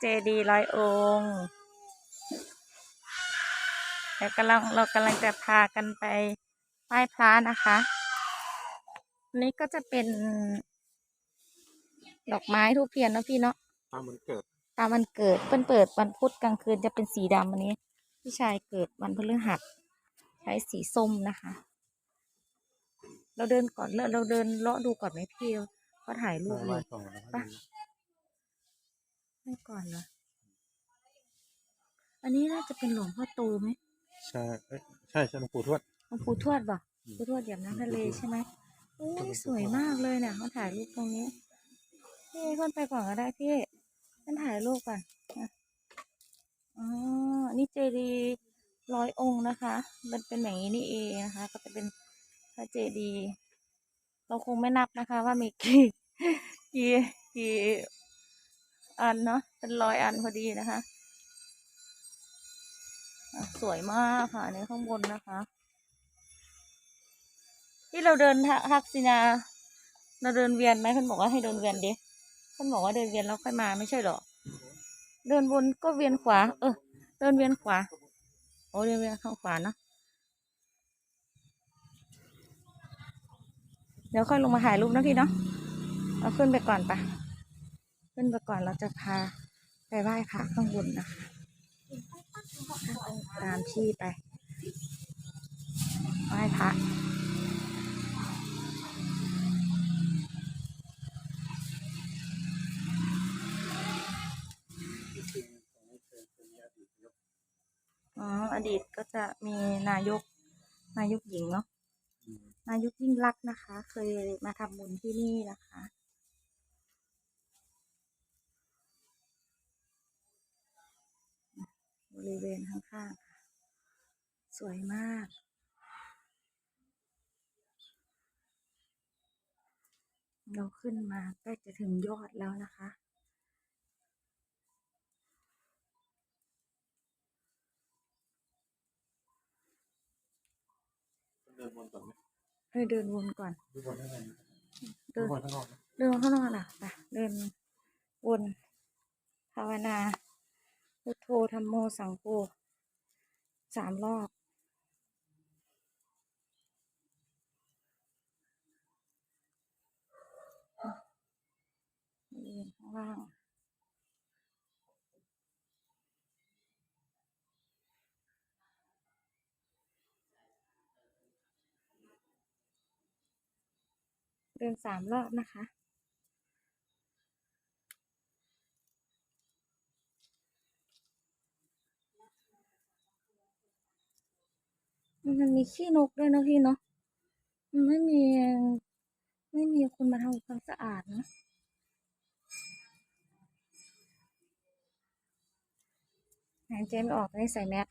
เจดีย์ร้อยองค์แล้วกำลังเรากำลังจะพากันไปไหว้พระนะคะอันนี้ก็จะเป็น ดอกไม้ทูบเทียนเนาะพี่เนาะตามมันเกิด ตามวันเกิดเปิ้นเปิดวันพุธกลางคืนจะเป็นสีดำอันนี้ พี่ชายเกิดวันพฤหัสใช้สีส้มนะคะ เราเดินก่อนเราเราเดินเลาะดูก่อนไหมพี่เขาถ่ายรูปอไหว้ยู่ก่อนแล้วไป ไม่ก่อนเหรอ อันนี้น่าจะเป็นหลวงพ่อโตไหมใช่เอ้ยใช่ใช่หลวงปู่ทวด หลวงปู่ทวดป่ะอืมปู่ทวดเหยียบน้ำทะเลหลวงปู่ทวดใช่ไหมโอ้ยสวยมากเลยเนี่ยเขาถ่ายรูปตรงนี้ พี่ขึ้นไปก่อนก็ได้พี่ขึ้นถ่ายรูปก่อนอะอ๋ออันนี่เจดีย์ร้อยองค์นะคะ มันเป็นอย่างนี้นี่เองนะคะ ก็จะเป็นพระเจดีย์เราคงไม่นับนะคะ ว่ามีกี่กี่กี่ อันเนาะเป็นร้อยอันพอดีนะคะสวยมากค่ะอันข้างบนนะคะ ที่เราเดินทักษิณาเราเดินเวียนไหมท่านบอกว่าให้เดินเวียนดิท่านบอกว่าเดินเวียนแล้วค่อยมาไม่ใช่หรอเดินวนก็เวียนขวา เออ เดินเวียนขวาโอ้เดินเวียนข้างขวาเนาะเดี๋ยวค่อยลงมาถ่ายรูปนะพี่เนาะเอาขึ้นไปก่อนปะ ขึ้นไปก่อนเราจะพาไปไหว้พระข้างบนนะคะตามพี่ไปไหว้พระอ๋ออดีตก็จะมีนายกนายกหญิงเนาะอืมนายกยิ่งรักษณ์นะคะ เคยมาทำบุญที่นี่นะคะ ริเวณข้างๆค่ะสวยมาก เราขึ้นมาใกล้จะถึงยอดแล้วนะคะเดินวนก่อนไหมให้เดินวนก่อนเดินวนได้ไงเดิเดินนวนข้างนอกนะเดินข้างนอกน่ะไปเดินวนภาวนา พุทโธธรรมโมสังโฆสามรอบบริเวณข้างล่างเดินสามรอบนะคะ มันมีขี้นกด้วยนะพี่เนาะมันไม่มี ไม่มีคนมาทำความสะอาดนะหายใจไม่ออกเลยใส่แมส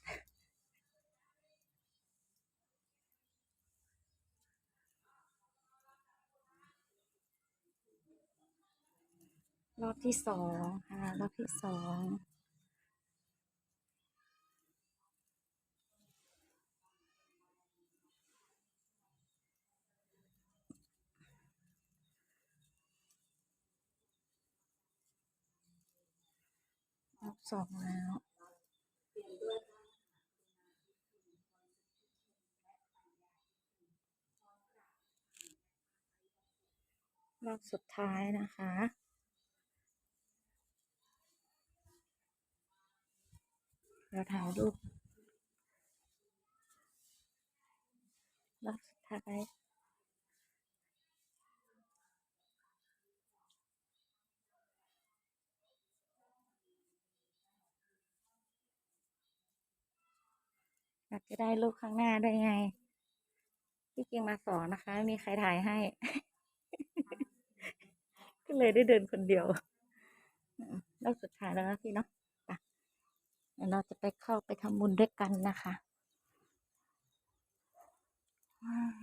รอบที่สองค่ะ รอบที่สอง สองแล้ว รอบสุดท้ายนะคะเราถ่ายรูปรอบสุดท้าย อยากจะได้รูปข้างหน้าได้ไง ที่จริงมาสองนะคะไม่มีใครถ่ายให้ ก็เลยได้เดินคนเดียวอืมรอบสุดท้ายแล้วนะพี่เนาะไปเดี๋ยวเราจะไปเข้าไปทำบุญด้วยกันนะคะว้าว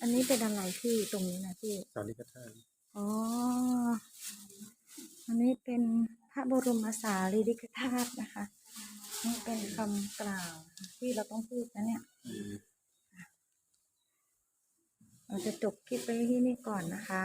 อันนี้เป็นอะไรพี่ตรงนี้นะพี่สาริกธาตุอ๋อ อันนี้เป็นพ ระบรมสารีริกธาตุนะคะ นี่เป็นคำกล่าวที่เราต้องพูดนะเนี่ยอืมเราจะจบคลิปไปที่นี่ก่อนนะคะ